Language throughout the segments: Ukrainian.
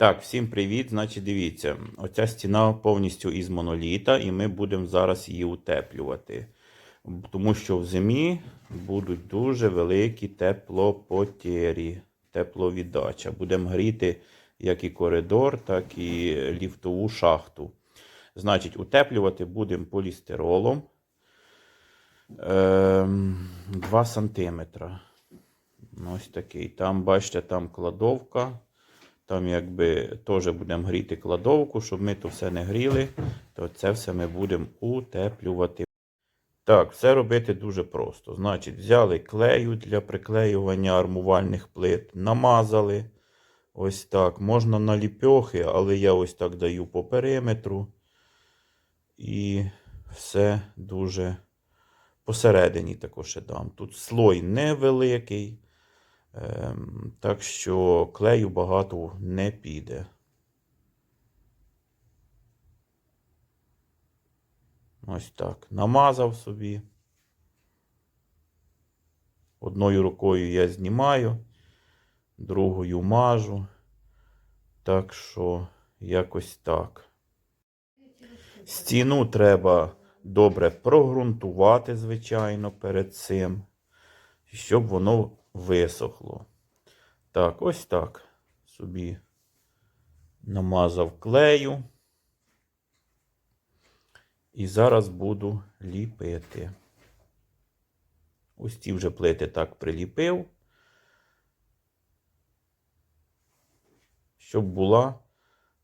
Так, всім привіт. Значить, дивіться, оця стіна повністю із моноліта, і ми будемо зараз її утеплювати. Тому що в зимі будуть дуже великі теплопотері, тепловіддача. Будемо гріти як і коридор, так і ліфтову шахту. Значить, утеплювати будемо полістиролом ем, 2 см. Ось такий. Там, бачите, там кладовка. Там якби теж будемо гріти кладовку, щоб ми то все не гріли, то це все ми будемо утеплювати. Так, все робити дуже просто. Значить, взяли клею для приклеювання армувальних плит, намазали. Ось так. Можна на ліпьохи, але я ось так даю по периметру. І все дуже посередині також дам. Тут слой невеликий. Ем, так що клею багато не піде. Ось так. Намазав собі. Одною рукою я знімаю, другою мажу. Так що якось так. Стіну треба добре прогрунтувати, звичайно, перед цим, щоб воно висохло. Так, ось так. Собі намазав клею. І зараз буду ліпити. Ось ці вже плити так приліпив, щоб була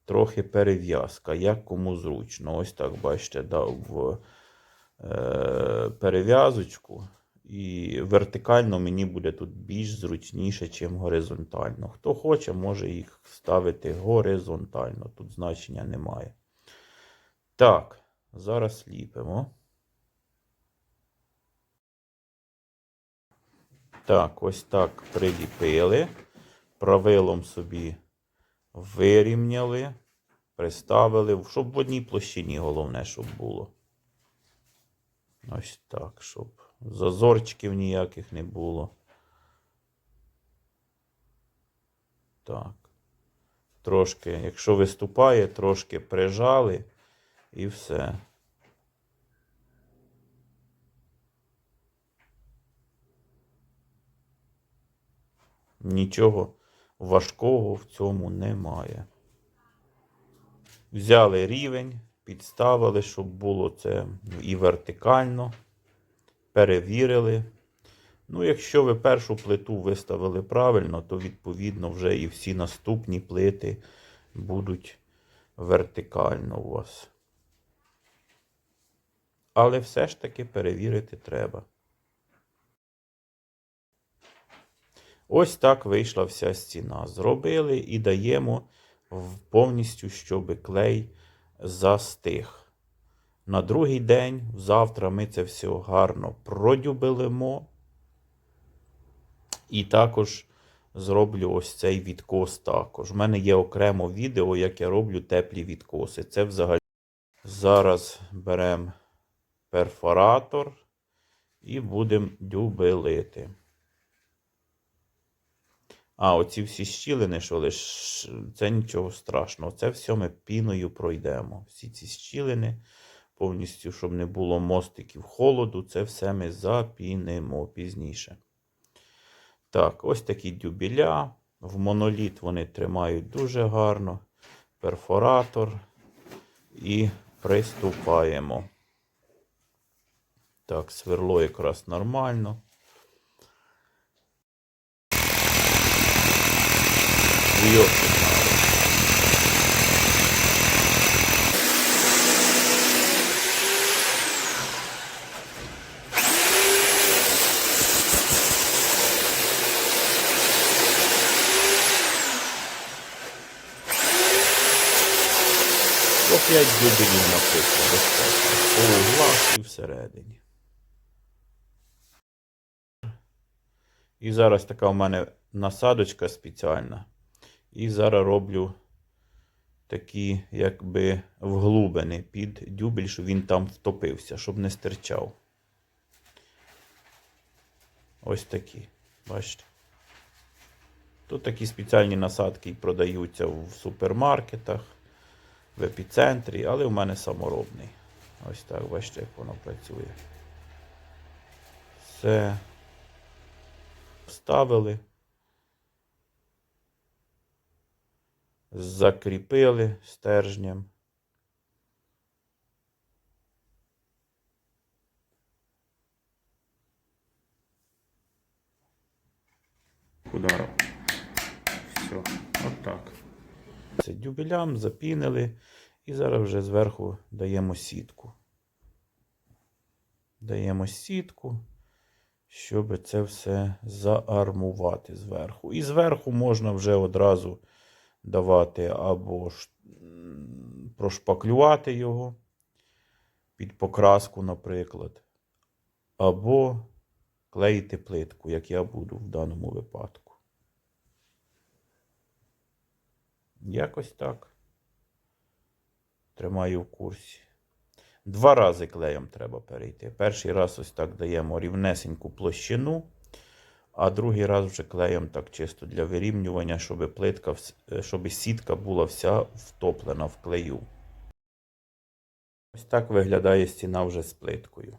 трохи перев'язка, як кому зручно. Ось так, бачите, дав е, перев'язочку. І вертикально мені буде тут більш зручніше, ніж горизонтально. Хто хоче, може їх ставити горизонтально. Тут значення немає. Так, зараз ліпимо. Так, ось так приліпили. Правилом собі вирівняли, приставили, щоб в одній площині головне, щоб було. Ось так, щоб зазорчиків ніяких не було. Так. Трошки, якщо виступає, трошки прижали і все. Нічого важкого в цьому немає. Взяли рівень, підставили, щоб було це і вертикально перевірили. Ну, якщо ви першу плиту виставили правильно, то відповідно вже і всі наступні плити будуть вертикально у вас. Але все ж таки перевірити треба. Ось так вийшла вся стіна. Зробили і даємо повністю, щоб клей застиг. На другий день, завтра ми це все гарно продюбелимо. І також зроблю ось цей відкос також. У мене є окремо відео, як я роблю теплі відкоси. Це взагалі. Зараз беремо перфоратор і будемо дюбелити. А, оці всі щілини, що лиш, це нічого страшного. Це все ми піною пройдемо. Всі ці щілини повністю, щоб не було мостиків холоду, це все ми запінимо пізніше. Так, ось такі дюбіля. В моноліт вони тримають дуже гарно. Перфоратор. І приступаємо. Так, сверло якраз нормально. Йосип. По 5 дюбелів написано достатньо. По углах і всередині. І зараз така у мене насадочка спеціальна. І зараз роблю такі, якби вглубини під дюбель, щоб він там втопився, щоб не стирчав. Ось такі. Бачите? Тут такі спеціальні насадки продаються в супермаркетах, в епіцентрі, але в мене саморобний. Ось так, бачите, як воно працює. Все. Вставили. Закріпили стержнем. Ударом. Все, отак. Це дюбелям запінили і зараз вже зверху даємо сітку. Даємо сітку, щоб це все заармувати зверху. І зверху можна вже одразу давати або прошпаклювати його під покраску, наприклад, або клеїти плитку, як я буду в даному випадку. Якось так. Тримаю в курсі. Два рази клеєм треба перейти. Перший раз ось так даємо рівнесеньку площину, а другий раз вже клеєм так чисто для вирівнювання, щоб плитка, е, щоб сітка була вся втоплена в клею. Ось так виглядає стіна вже з плиткою.